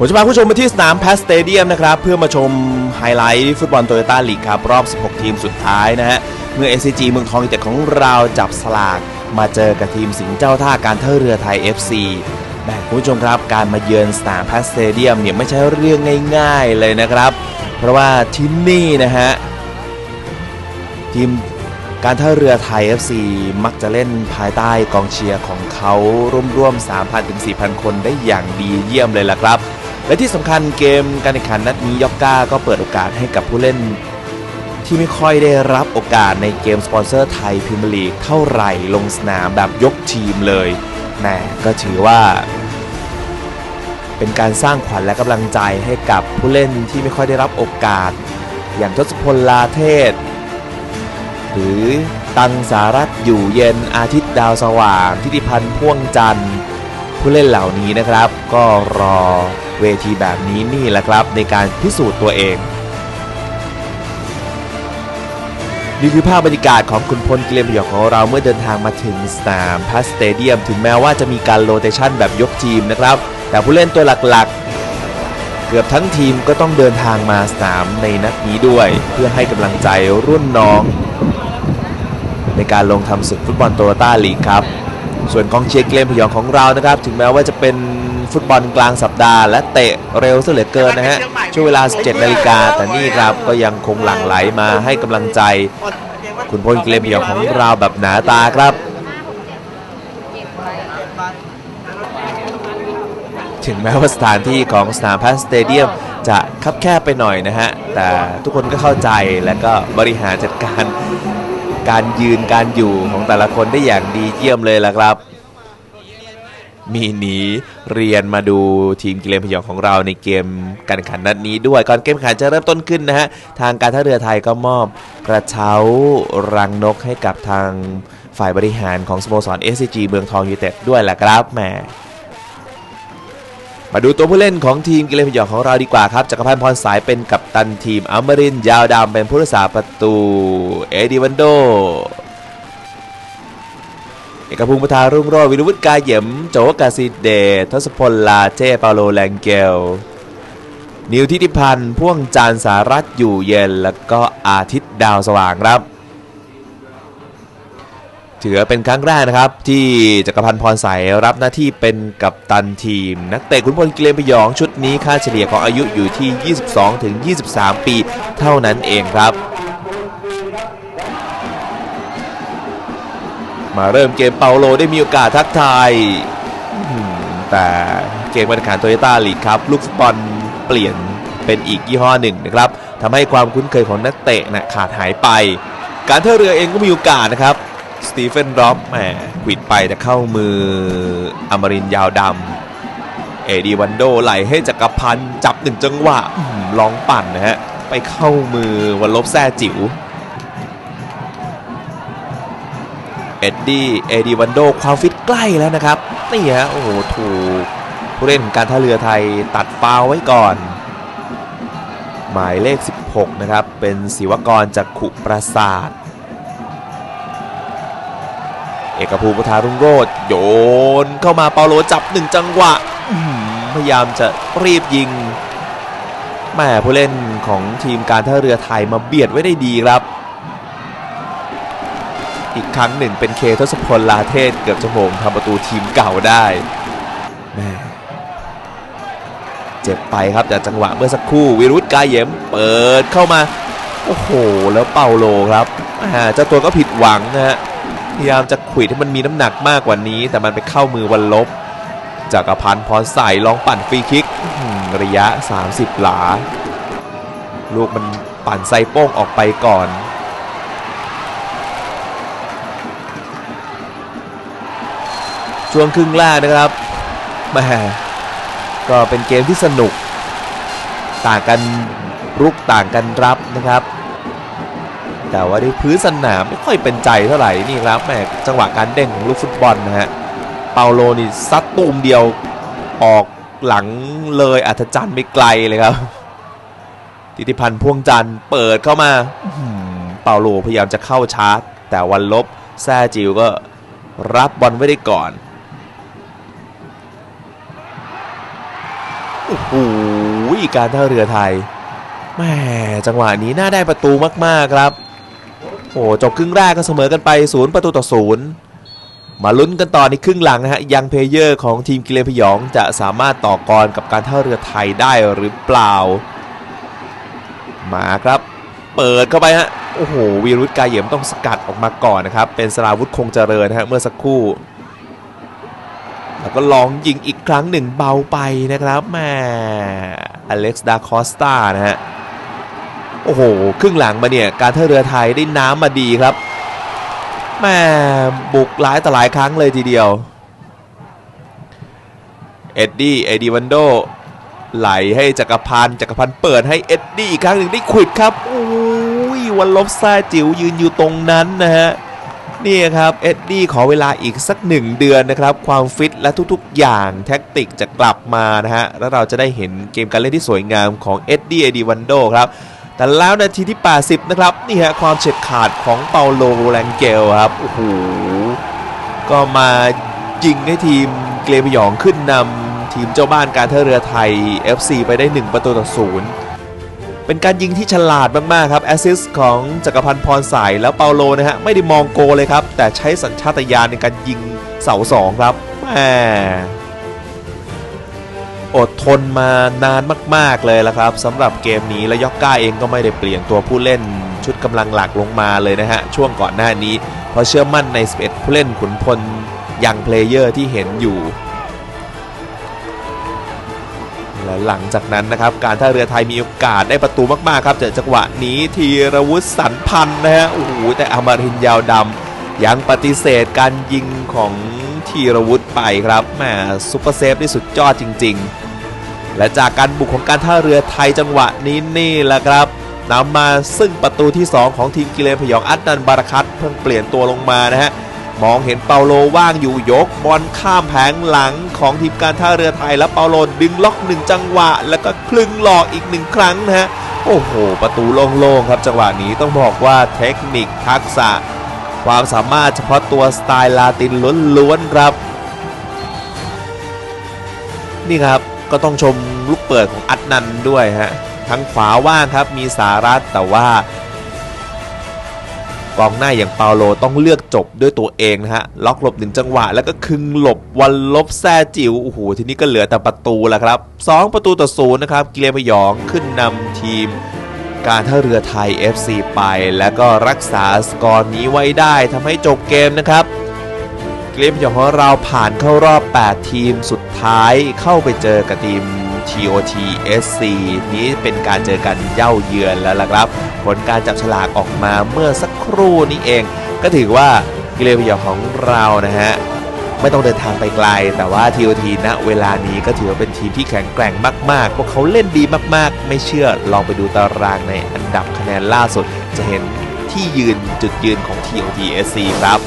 ผมจะพาผู้ชมมาที่สนามแพสเตเดียมนะครับ เพื่อมาชมไฮไลท์ฟุตบอลโตโยต้าลีกครับรอบ 16 ทีมสุดท้ายนะฮะ เมื่อ SCG เมืองทองยูเต็ดของเราจับสลาก มาเจอกับทีมสิงห์เจ้าท่าการเท่าเรือไทย FC แหมคุณผู้ชมครับการมาเยือนสนามแพสเตเดียมเนี่ยไม่ใช่เรื่องง่าย ๆเลยนะครับ เพราะว่าที่นี่นะฮะทีมการท่าเรือไทย FC มักจะเล่นภายใต้กองเชียร์ของเขาร่วมๆ3,000ถึง4,000 คนได้อย่างดีเยี่ยมเลยล่ะครับ และที่สำคัญเกมการแข่งขันนัดนี้ยอกก้าก็เปิดโอกาสให้กับผู้เล่น ที่ไม่ค่อยได้รับโอกาสในเกมสปอนเซอร์ไทยพรีเมียร์ลีกเท่าไหร่ลงสนามแบบยกทีมเลยแหมก็ถือว่าเป็นการสร้างขวัญและกำลังใจให้กับผู้เล่นที่ไม่ค่อยได้รับโอกาส อย่างทศพลลาเทศ หรือตังสารัตอยู่เย็นอาทิตย์ดาวสว่าง ทิติพันธ์พ่วงจันทร์ ผู้เล่นเหล่านี้นะครับ ก็รอ เวทีแบบนี้นี่แหละครับในการพิสูจน์ตัวเอง นี่คือภาพบรรยากาศของคุณพลเกลียมพยองของเราเมื่อเดินทางมาถึงสนามพัสเตเดียม ถึงแม้ว่าจะมีการโรเตชันแบบยกทีมนะครับ แต่ผู้เล่นตัวหลักๆเกือบทั้งทีมก็ต้องเดินทางมาสนามในนัดนี้ด้วย เพื่อให้กำลังใจรุ่นน้อง ในการลงทำศึกฟุตบอลโตโยต้าลีกครับ ส่วนกองเชียร์เกมพยองของเรานะครับ ถึงแม้ว่าจะเป็น ฟุตบอลกลางสัปดาห์ และเตะเร็วซะเหลือเกินนะฮะช่วงเวลา 17นาฬิกาแต่นี่ครับก็ยังคงหลั่งไหลมาให้กำลังใจ คุณพลเกมพยองของเราแบบหนาตาครับ ถึงแม้ว่าสถานที่ของสนามแพสสเตเดียมจะคับแคบไปหน่อยนะฮะ แต่ทุกคนก็เข้าใจและก็บริหารจัดการการยืนการอยู่ของแต่ละคนได้อย่างดีเยี่ยมเลยล่ะครับ มีหนีเรียนมาดูทีมกิเลนพยองของเราในเกมการแข่งขันนัดนี้ด้วยก่อนเกมแข่งขันจะเริ่มต้นขึ้นนะฮะทางการท่าเรือไทยก็มอบกระเช้ารังนกให้กับทางฝ่ายบริหารของสโมสร SCG เมืองทองยูไนเต็ดด้วยแหละครับแหมมาดูตัวผู้เล่นของทีมกิเลนพยองของเราดีกว่าครับจักรพันธ์พรสายเป็นกัปตันทีมอมรินยาวดำเป็นผู้รักษาประตู เอดิวันโด เอกภูมิปทารุ่งโรจน์วิรุวุฒิกายเหยมโจวกาซิเดชทศพลลาเจเปาโลแลงเกล นิวทิติพันธ์พ่วงจานสารัตอยู่เย็น แล้วก็อาทิตย์ดาวสว่างครับ ถือเป็นครั้งแรกนะครับ ที่จักรพันธ์พรใสรับหน้าที่เป็นกัปตันทีม นักเตะขุนพลเกลียนพยองชุดนี้ค่าเฉลี่ยของอายุอยู่ที่ 22-23 ปีเท่านั้นเองครับ มาเริ่มเกมเปาโลได้มีโอกาสทักทายแต่เกมการแข่งขันโตโยต้าลีกครับลูกฟุตบอลเปลี่ยนเป็นอีกยี่ห้อหนึ่งนะครับทำให้ความคุ้นเคยของนักเตะนะขาดหายไป การท่าเรือเองก็มีโอกาสนะครับสตีเฟนร็อบแหมขวิดไปแต่เข้ามืออมรินยาวดำเอดีวันโดไหลให้จักรพันธ์จับหนึ่งจังหวะร้อหือลองปั่นนะฮะไปเข้ามือวันลบแซ่จิ๋ว เอ็ดดี้เอดีวันโดความฟิตใกล้แล้วนะครับ นี่ฮะโอ้โหถูกผู้เล่นของการท่าเรือไทยตัดฟาวไว้ก่อน หมายเลข 16 นะครับ เป็นศิวกรจากขุประสาทเอกภูมิปทารุ่งโรจน์โยนเข้ามาเปาโลจับหนึ่งจังหวะพยายามจะรีบยิงแม่ผู้เล่นของทีมการท่าเรือไทยมาเบียดไว้ได้ดีครับ อีกครั้งหนึ่งเป็นเคทศพลลาเทศเกือบจะโหมทำประตูทีมเก่าได้แม่เจ็บไปครับจากจังหวะเมื่อสักครู่วิรุธกายเหยมเปิดเข้ามาโอ้โหแล้วเปาโลครับอ่าเจ้าตัวก็ผิดหวังนะฮะพยายามจะขวิดให้มันมีน้ำหนักมากกว่านี้ แต่มันไปเข้ามือวันลบจากกรพันพรใส่ลองปั่นฟรีคิกระยะ 30 หลา ลูกมันปั่นไซโป้งออกไปก่อน ช่วงครึ่งแรกนะครับแม่ก็เป็นเกมที่สนุก ต่างกันรุกต่างกันรับนะครับ แต่ว่าด้วยพื้นสนามไม่ค่อยเป็นใจเท่าไหร่นี่ครับแม่จังหวะการเด้งของลูกฟุตบอลนะฮะเปาโลนี่ซัดตูมเดียวออกหลังเลยอัธจันทร์ไม่ไกลเลยครับทิติพันธ์พ่วงจันทร์เปิดเข้ามาเปาโลพยายามจะเข้าชาร์จ แต่วันลบแซ่จิวก็รับบอลไว้ได้ก่อน โอ้โหการท่าเรือไทยแม่จังหวะนี้น่าได้ประตูมากๆครับโอ้จบครึ่งแรกก็เสมอกันไปศูนย์ประตูต่อศูนย์มาลุ้นกันต่อในครึ่งหลังนะฮะยังเพลเยอร์ของทีมกิเลนพยองจะสามารถต่อกรกับการท่าเรือไทยได้หรือเปล่า มาครับเปิดเข้าไปฮะโอ้โหวีรุตกายเหยมต้องสกัดออกมาก่อนนะครับเป็นสราวุธคงเจริญนะฮะเมื่อสักครู่ แล้วก็ลองยิงอีกครั้งหนึ่งเบาไปนะครับแม่อเล็กซ์ดาคอสตานะฮะโอ้โห ครึ่งหลังมาเนี่ยการท่าเรือไทยได้น้ำมาดีครับแม่บุกหลายต่อหลายครั้งเลยทีเดียว เอ็ดดี้เอดดี้วันโดไหลให้จักรพันธ์จักรพันธ์เปิดให้เอ็ดดี้อีกครั้งหนึ่งได้ขวิดครับโอ้ยวันลบซาจิ๋วยืนอยู่ตรงนั้นนะฮะ นี่ครับเอ็ดดี้ขอเวลาอีกสักหนึ่งเดือนนะครับ ความฟิตและทุกๆ อย่างแท็กติกจะกลับมานะฮะ แล้วเราจะได้เห็นเกมการเล่นที่สวยงามของเอ็ดดี้เอดีวันโดครับ แต่แล้วนาทีที่ 80 นะครับ นี่ฮะความเฉียดขาดของเปาโลแรงเกลครับ โอ้โห ก็มายิงให้ทีมเกรมหยองขึ้นนำทีมเจ้าบ้านการท่าเรือไทย FC ไปได้ 1 ประตูต่อศูนย์ เป็นการยิงที่ฉลาดมากๆครับแอสซิสต์ของจักรพันธ์พรสายแล้วเปาโลนะฮะไม่ได้มองโกเลยครับ แต่ใช้สัญชาตญาณในการยิงเสาสองครับแหมอดทนมานานมาก ๆ เลยละครับสำหรับเกมนี้และยอกก้าเองก็ไม่ได้เปลี่ยนตัวผู้เล่น ชุดกำลังหลักลงมาเลยนะฮะ ช่วงก่อนหน้านี้ เพราะเชื่อมั่นใน 11 ผู้เล่นขุนพลยังเพลเยอร์ที่เห็นอยู่ และหลังจากนั้นนะครับการท่าเรือไทยมีโอกาสได้ประตูมากๆครับเจอจังหวะนี้ทีรวุฒิสันพันธ์นะฮะโอ้โหแต่อมรินยาวดำยังปฏิเสธการยิงของทีรวุฒิไปครับแหมซุปเปอร์เซฟนี่สุดยอดจริง ๆ และจากการบุกของการท่าเรือไทยจังหวะนี้นี่แหละครับนำมาซึ่งประตูที่ 2 ของทีมกิเลนพยองอัดนันบาราคัตเพิ่งเปลี่ยนตัวลงมานะฮะ มองเห็นเปาโลว่างอยู่ยกบอลข้ามแผงหลังของทีมการท่าเรือไทยแล้วเปาโลดึงล็อกหนึ่งจังหวะ แล้วก็คลึงหลอกอีกหนึ่งครั้งนะฮะโอ้โห ประตูโล่งๆครับจังหวะนี้ต้องบอกว่าเทคนิคทักษะ ความสามารถเฉพาะตัวสไตล์ลาตินล้วนๆครับ นี่ครับก็ต้องชมลูกเปิดของอัดนันด้วยฮะทั้งขวาว่างครับมีสารัตแต่ว่า กองหน้าอย่างเปาโลต้องเลือกจบด้วยตัวเองนะฮะ ล็อกหลบหนึ่งจังหวะ แล้วก็คึงหลบวันลบแซ่จิ๋วโอ้โหทีนี้ก็เหลือแต่ประตูแล้วครับ 2 ประตูต่อศูนย์นะครับกิเลนพยองขึ้นนำทีม การท่าเรือไทย FC ไป แล้วก็รักษาสกอร์นี้ไว้ได้ทำให้จบเกมนะครับเกมของเราผ่านเข้ารอบ 8 ทีมสุดท้ายเข้าไปเจอกับทีม TOT SC นี้เป็นการเจอกันเย่าเยือนแล้วล่ะครับ ผลการจับฉลากออกมาเมื่อสักครู่นี้เอง ก็ถือว่ากิเลนพยองของเรานะฮะไม่ต้องเดินทางไปไกล แต่ว่า TOT ณเวลานี้ก็ถือว่าเป็นทีมที่แข็งแกร่งมากๆ พวกเขาเล่นดีมากๆ ไม่เชื่อลองไปดูตารางในอันดับคะแนนล่าสุด จะเห็นที่ยืนจุดยืนของ TOT SC ครับ